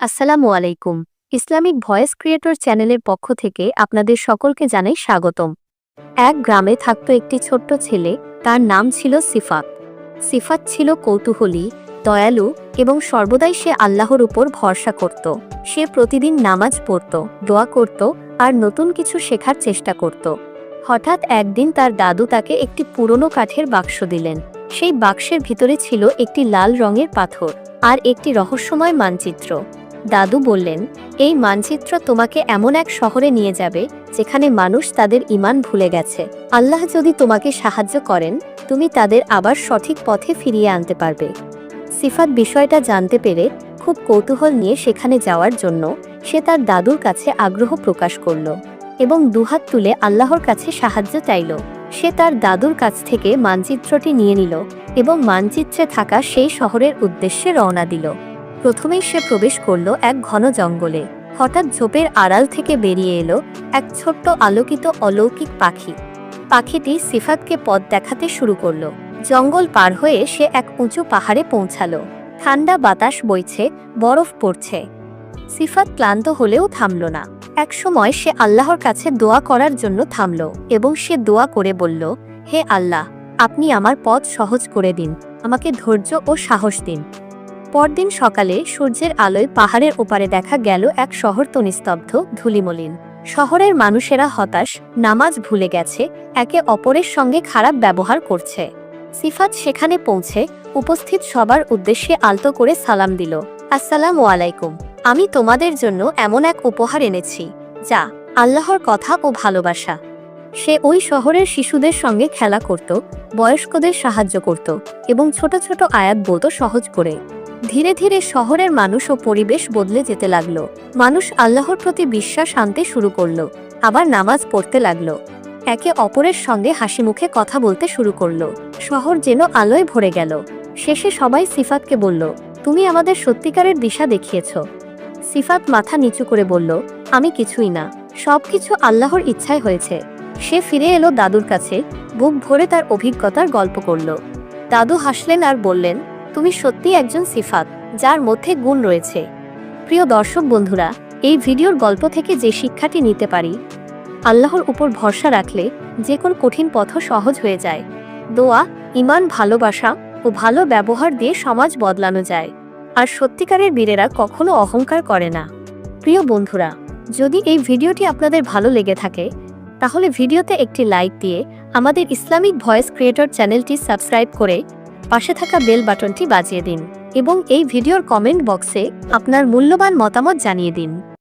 আসসালামু আলাইকুম। Islamic voice creator চ্যানেলের পক্ষ থেকে আপনাদের সকলকে জানাই স্বাগতম। এক গ্রামে থাকত একটি ছোট্ট ছেলে, তার নাম ছিল সিফাত। সিফাত ছিল কৌতূহলী, দয়ালু এবং সর্বদাই সে আল্লাহর উপর ভরসা করত। সে প্রতিদিন নামাজ পড়ত, দোয়া করত আর নতুন কিছু শেখার চেষ্টা করত। হঠাৎ একদিন তার দাদু তাকে একটি পুরনো কাঠের বাক্স দিলেন। সেই বাক্সের ভিতরে ছিল একটি লাল রঙের পাথর আর একটি রহস্যময় মানচিত্র। দাদু বললেন, এই মানচিত্র তোমাকে এমন এক শহরে নিয়ে যাবে, যেখানে মানুষ তাদের ইমান ভুলে গেছে। আল্লাহ যদি তোমাকে সাহায্য করেন, তুমি তাদের আবার সঠিক পথে ফিরিয়ে আনতে পারবে। সিফাত বিষয়টা জানতে পেরে খুব কৌতূহল নিয়ে সেখানে যাওয়ার জন্য সে তার দাদুর কাছে আগ্রহ প্রকাশ করল এবং দুহাত তুলে আল্লাহর কাছে সাহায্য চাইল। সে তার দাদুর কাছ থেকে মানচিত্রটি নিয়ে নিল এবং মানচিত্রে থাকা সেই শহরের উদ্দেশ্যে রওনা দিল। প্রথমেই সে প্রবেশ করল এক ঘন জঙ্গলে। হঠাৎ ঝোপের আড়াল থেকে বেরিয়ে এলো এক ছোট্ট আলোকিত অলৌকিক পাখি। পাখিটি সিফাতকে পথ দেখাতে শুরু করল। জঙ্গল পার হয়ে সে এক উঁচু পাহাড়ে পৌঁছালো। ঠান্ডা বাতাস বইছে, বরফ পড়ছে। সিফাত ক্লান্ত হলেও থামল না। একসময় সে আল্লাহর কাছে দোয়া করার জন্য থামল এবং সে দোয়া করে বলল, হে আল্লাহ, আপনি আমার পথ সহজ করে দিন। আমাকে ধৈর্য ও সাহস দিন। পরদিন সকালে সূর্যের আলোয় পাহাড়ের ওপারে দেখা গেল এক শহর তনিস্তব্ধ, ধুলিমলিন। শহরের মানুষেরা হতাশ, নামাজ ভুলে গেছে, একে অপরের সঙ্গে খারাপ ব্যবহার করছে। সিফাত সেখানে পৌঁছে উপস্থিত সবার উদ্দেশ্যে আলতো করে সালাম দিল। আসসালাম আলাইকুম, আমি তোমাদের জন্য এমন এক উপহার এনেছি, যা আল্লাহর কথা ও ভালোবাসা। সে ওই শহরের শিশুদের সঙ্গে খেলা করত, বয়স্কদের সাহায্য করত এবং ছোট ছোট আয়াত বলতো সহজ করে। ধীরে ধীরে শহরের মানুষ ও পরিবেশ বদলে যেতে লাগল। মানুষ আল্লাহর প্রতি বিশ্বাস আনতে শুরু করল, আবার নামাজ পড়তে লাগল। একে অপরের সঙ্গে হাসি মুখে কথা বলতে শুরু করল। শহর যেন আলোয় ভরে গেল। শেষে সবাই সিফাতকে বলল, তুমি আমাদের সত্যিকারের দিশা দেখিয়েছ। সিফাত মাথা নিচু করে বলল, আমি কিছুই না। সবকিছু আল্লাহর ইচ্ছায় হয়েছে। সে ফিরে এলো দাদুর কাছে, বুক ভরে তার অভিজ্ঞতার গল্প করল। দাদু হাসলেন আর বললেন তুমি সত্যিই একজন সিফাত, যার মধ্যে গুণ রয়েছে। প্রিয় দর্শক বন্ধুরা, এই ভিডিওর গল্প থেকে যে শিক্ষাটি নিতে পারি, আল্লাহর উপর ভরসা রাখলে যে কোন কঠিন পথ সহজ হয়ে যায়। দোয়া ইমান ভালোবাসা ও ভালো ব্যবহার দিয়ে সমাজ বদলানো যায়। আর সত্যিকারের বীরেরা কখনো অহংকার করে না। প্রিয় বন্ধুরা, যদি এই ভিডিওটি আপনাদের ভালো লেগে থাকে, তাহলে ভিডিওতে একটি লাইক দিয়ে আমাদের ইসলামিক ভয়েস ক্রিয়েটর চ্যানেলটি সাবস্ক্রাইব করে পাশে থাকা বেল বাটনটি বাজিয়ে দিন এবং এই ভিডিওর কমেন্ট বক্সে আপনার মূল্যবান মতামত জানিয়ে দিন।